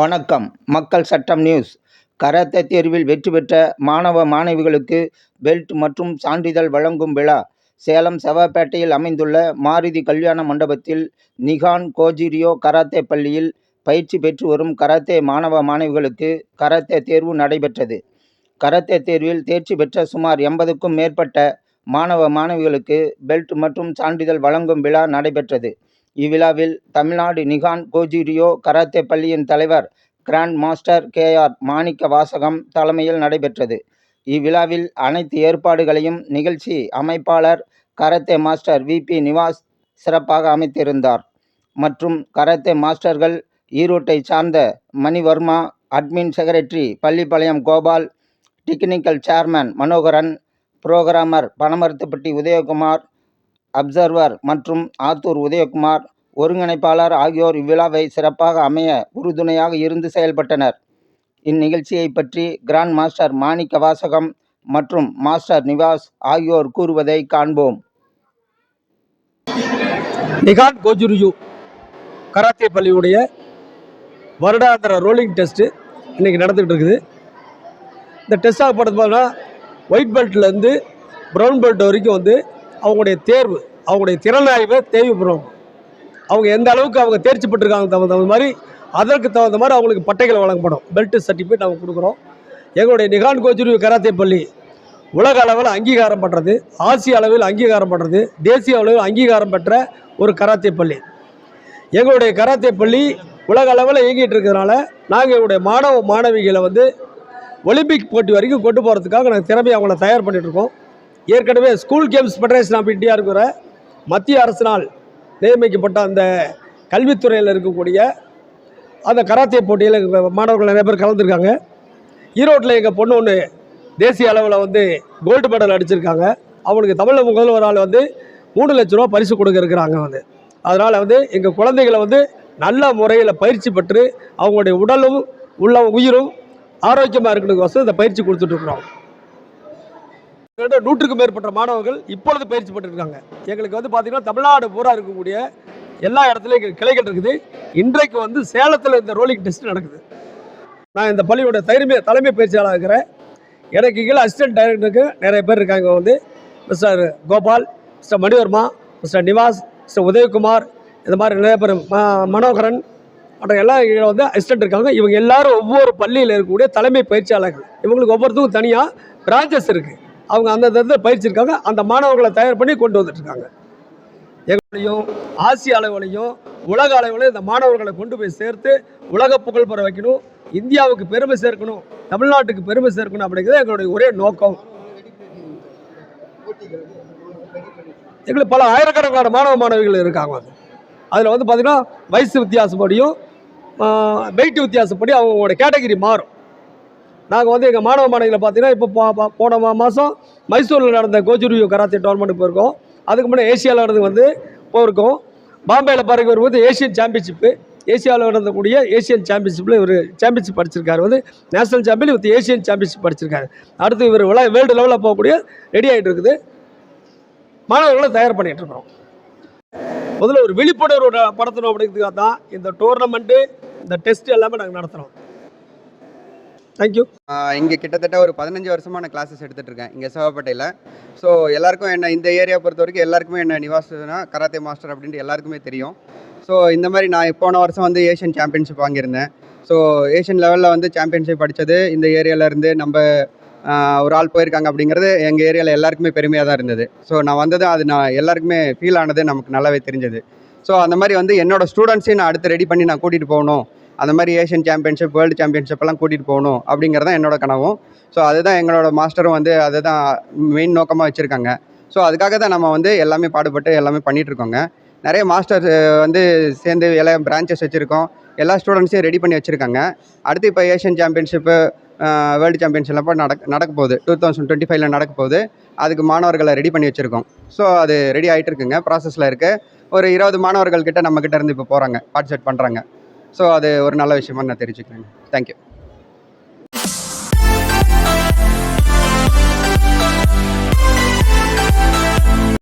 வணக்கம். மக்கள் சட்டம் நியூஸ். கராத்தே தேர்வில் வெற்றி பெற்ற மாணவ மாணவிகளுக்கு பெல்ட் மற்றும் சான்றிதழ் வழங்கும் விழா சேலம் செவ்வாப்பேட்டையில் அமைந்துள்ள மாருதி கல்யாண மண்டபத்தில் நிகான் கோஜிரியோ கராத்தே பள்ளியில் பயிற்சி பெற்று வரும் கராத்தே மாணவ மாணவிகளுக்கு கராத்தே தேர்வு நடைபெற்றது. கராத்தே தேர்வில் தேர்ச்சி பெற்ற சுமார் எண்பதுக்கும் மேற்பட்ட மாணவ மாணவிகளுக்கு பெல்ட் மற்றும் சான்றிதழ் வழங்கும் விழா நடைபெற்றது. இவ்விழாவில் தமிழ்நாடு நிகான் கோஜிரியோ கராத்தே பள்ளியின் தலைவர் கிராண்ட் மாஸ்டர் கேஆர் மாணிக்க வாசகம் தலைமையில் நடைபெற்றது. இவ்விழாவில் அனைத்து ஏற்பாடுகளையும் நிகழ்ச்சி அமைப்பாளர் கராத்தே மாஸ்டர் விபி நிவாஸ் சிறப்பாக அமைத்திருந்தார். மற்றும் கராத்தே மாஸ்டர்கள் ஈரோட்டை சார்ந்த Manivarma admin secretary Pallipalayam Gopal technical chairman Manoharan programmer Panamarathupatti Udayakumar observer மற்றும் ஆத்தூர் உதயகுமார் ஒருங்கிணைப்பாளர் ஆகியோர் இவ்விழாவை சிறப்பாக அமைய உறுதுணையாக இருந்து செயல்பட்டனர். இந்நிகழ்ச்சியை பற்றி கிராண்ட் மாஸ்டர் மாணிக்க வாசகம் மற்றும் மாஸ்டர் நிவாஸ் ஆகியோர் கூறுவதை காண்போம். நிகான் கோஜுரியூ கராத்தே பள்ளியுடைய வருடாந்திர ரோலிங் டெஸ்ட்டு இன்றைக்கி நடந்துகிட்டு இருக்குது. இந்த டெஸ்ட் ஆகப்படுறது பார்த்தீங்கன்னா ஒயிட் பெல்ட்லேருந்து ப்ரௌன் பெல்ட் வரைக்கும் வந்து அவங்களுடைய தேர்வு அவங்களுடைய திறனாய்வை தேவைப்படும் அவங்க எந்த அளவுக்கு அவங்க தேர்ச்சி பெற்றிருக்காங்க தகுந்த தகுந்த மாதிரி அதற்கு தகுந்த மாதிரி அவங்களுக்கு பட்டைகள் வழங்கப்படும். பெல்ட் சர்டிஃபிகேட் அவங்க கொடுக்குறோம். எங்களுடைய நிகான் கோஜுரியூ கராத்தே பள்ளி உலக அளவில் அங்கீகாரம் பண்ணுறது ஆசிய அளவில் அங்கீகாரம் பண்ணுறது தேசிய அளவில் அங்கீகாரம் பெற்ற ஒரு கராத்தே பள்ளி. எங்களுடைய கராத்தே பள்ளி உலக அளவில் இயங்கிட்டு இருக்கிறதுனால நாங்கள் எங்களுடைய மாணவ மாணவிகளை வந்து ஒலிம்பிக் போட்டி வரைக்கும் கொண்டு போகிறதுக்காக நாங்கள் திறமையை அவங்கள தயார் பண்ணிகிட்டு இருக்கோம். ஏற்கனவே school games federation of India இருக்கிற மத்திய அரசினால் நியமிக்கப்பட்ட அந்த கல்வித்துறையில் இருக்கக்கூடிய அந்த கராத்தே போட்டியில் மாணவர்கள் நிறைய பேர் கலந்துருக்காங்க. ஈரோட்டில் எங்கள் பொண்ணு ஒன்று தேசிய அளவில் வந்து கோல்டு மெடல் அடிச்சிருக்காங்க. அவங்களுக்கு தமிழக முதல்வரால் வந்து மூணு லட்ச ரூபா பரிசு கொடுக்க இருக்கிறாங்க வந்து. அதனால் வந்து எங்கள் குழந்தைகளை வந்து நல்ல முறையில் பயிற்சி பெற்று அவங்களுடைய உடலும் உள்ள உயிரும் ஆரோக்கியமாக இருக்கணுக்கோசம் இந்த பயிற்சி கொடுத்துட்ருக்குறோம் நூற்றுக்கும் மேற்பட்ட மாணவர்கள் இப்பொழுது பயிற்சி பெற்றிருக்காங்க. எங்களுக்கு வந்து பார்த்திங்கன்னா தமிழ்நாடு பூரா இருக்கக்கூடிய எல்லா இடத்துலையும் கிளைகள் இருக்குது. இன்றைக்கு வந்து சேலத்தில் இந்த ரோலிங் டெஸ்ட் நடக்குது. நான் இந்த பள்ளியோட தலைமை தலைமை பயிற்சியாளர் இருக்கிறேன். எனக்கு கீழே அசிஸ்டன்ட் டைரக்டருக்கு நிறைய பேர் இருக்காங்க வந்து. Mister Gopal mister Manivarma mister Nivas mister Udayakumar இந்த மாதிரி நிறைய பேர் ம மனோகரன் மற்ற எல்லா கீழே வந்து அசிஸ்டன்ட் இருக்காங்க. இவங்க எல்லாரும் ஒவ்வொரு பள்ளியில் இருக்கக்கூடிய தலைமை பயிற்சியாளர்கள். இவங்களுக்கு ஒவ்வொருத்துக்கும் தனியாக பிரான்ச்சஸ் இருக்குது அவங்க அந்த இதில் பயிற்சி இருக்காங்க. அந்த மாணவர்களை தயார் பண்ணி கொண்டு வந்துட்டுருக்காங்க எங்களையும் ஆசிய அளவிலையும் உலக அளவிலையும் இந்த மாணவர்களை கொண்டு போய் சேர்த்து உலக புகழ் பெற வைக்கணும். இந்தியாவுக்கு பெருமை சேர்க்கணும். தமிழ்நாட்டுக்கு பெருமை சேர்க்கணும் அப்படிங்கிறது எங்களுடைய ஒரே நோக்கம். எங்களுக்கு பல ஆயிரக்கணக்கான மாணவ மாணவிகள் இருக்காங்க. அது அதில் வந்து பார்த்திங்கன்னா வயசு வித்தியாசப்படியும் வெயிட் வித்தியாசப்படி அவங்களோட கேட்டகிரி மாறும். நாங்கள் வந்து எங்கள் மாணவ மாணவிகளை பார்த்தீங்கன்னா இப்போ போன மாதம் மைசூரில் நடந்த கோஜுரியூ கராத்தே டோர்னமெண்ட் போயிருக்கோம். அதுக்கு முன்னாடி ஏசியாவில் நடந்து வந்து போயிருக்கோம். பாம்பேயில் பாருங்க வரும்போது ஏசியன் சாம்பியன்ஷிப்பு ஏசியாவில் நடந்தக்கூடிய ஏசியன் சாம்பியன்ஷிப்பில் இவர் சாம்பியன்ஷிப் படிச்சிருக்காரு. வந்து national champion with Asian championship படிச்சிருக்காரு. அடுத்து இவர் விளா வேர்ல்டு லெவலில் போகக்கூடிய ரெடி ஆகிட்டு இருக்குது. மாணவர்களை தயார் பண்ணிகிட்டு இருக்கிறோம். முதல்ல ஒரு விழிப்புணர்வு படுத்தணும் அப்படிங்கிறதுக்காக தான் இந்த டோர்னமெண்ட்டு இந்த டெஸ்ட் எல்லாமே நாங்கள் நடத்துகிறோம் தேங்க்யூ இங்கே கிட்டத்தட்ட ஒரு பதினஞ்சு வருஷமான கிளாஸஸ் எடுத்துகிட்டு இருக்கேன் இங்கே சிவப்பேட்டையில். ஸோ எல்லாருக்கும் என்ன இந்த ஏரியா பொறுத்த வரைக்கும் எல்லாருக்குமே என்ன நிவாசனா கராத்தே மாஸ்டர் அப்படின்ட்டு எல்லாருக்குமே தெரியும். ஸோ இந்த மாதிரி நான் போன வருஷம் வந்து ஏஷியன் சாம்பியன்ஷிப் வாங்கியிருந்தேன். ஸோ ஏஷியன் லெவலில் வந்து சாம்பியன்ஷிப் படித்தது இந்த ஏரியாவிலேருந்து நம்ம ஒரு ஆள் போயிருக்காங்க அப்படிங்கிறது எங்கள் ஏரியாவில் எல்லாருக்குமே பெருமையாக தான் இருந்தது. ஸோ நான் வந்தது அது நான் எல்லாருக்குமே ஃபீல் ஆனது நமக்கு நல்லாவே தெரிஞ்சது. ஸோ அந்த மாதிரி வந்து என்னோட ஸ்டூடெண்ட்ஸையும் நான் அடுத்து ரெடி பண்ணி நான் கூட்டிகிட்டு போகணும். அந்த மாதிரி ஏஷியன் சாம்பியன்ஷிப் வேர்ல்டு சாம்பியன்ஷிப் எல்லாம் கூட்டிகிட்டு போகணும் அப்படிங்கிறது தான் என்னோட கனவும். ஸோ அதுதான் எங்களோட மாஸ்டரும் வந்து அதுதான் மெயின் நோக்கமாக வச்சுருக்காங்க. ஸோ அதுக்காக தான் நம்ம வந்து எல்லாமே பாடுபட்டு எல்லாமே பண்ணிகிட்ருக்கோங்க இருக்கோங்க நிறைய மாஸ்டர் வந்து சேர்ந்து எல்லா பிரான்ச்சஸ் வச்சுருக்கோம். எல்லா ஸ்டூடெண்ட்ஸையும் ரெடி பண்ணி வச்சுருக்காங்க. அடுத்து இப்போ ஏஷியன் சாம்பியன்ஷிப்பு வேர்ல்டு சாம்பியன்ஷிப் நடக்க நடக்க போகுது. டூ தௌசண்ட் டுவெண்ட்டி ஃபைவ்ல நடக்க போகுது. அதுக்கு மாணவர்களை ரெடி பண்ணி வச்சுருக்கோம். ஸோ அது ரெடி ஆகிட்டு இருக்குங்க ப்ராசஸில் இருக்குது ஒரு இருபது மாணவர்கள் நம்மக்கிட்ட நம்ம இருந்து இப்போ போகிறாங்க பார்ட்டிசிபேட் பண்ணுறாங்க ஸோ அது ஒரு நல்ல விஷயமா நான் தெரிஞ்சுக்கிறேன். தேங்க்யூ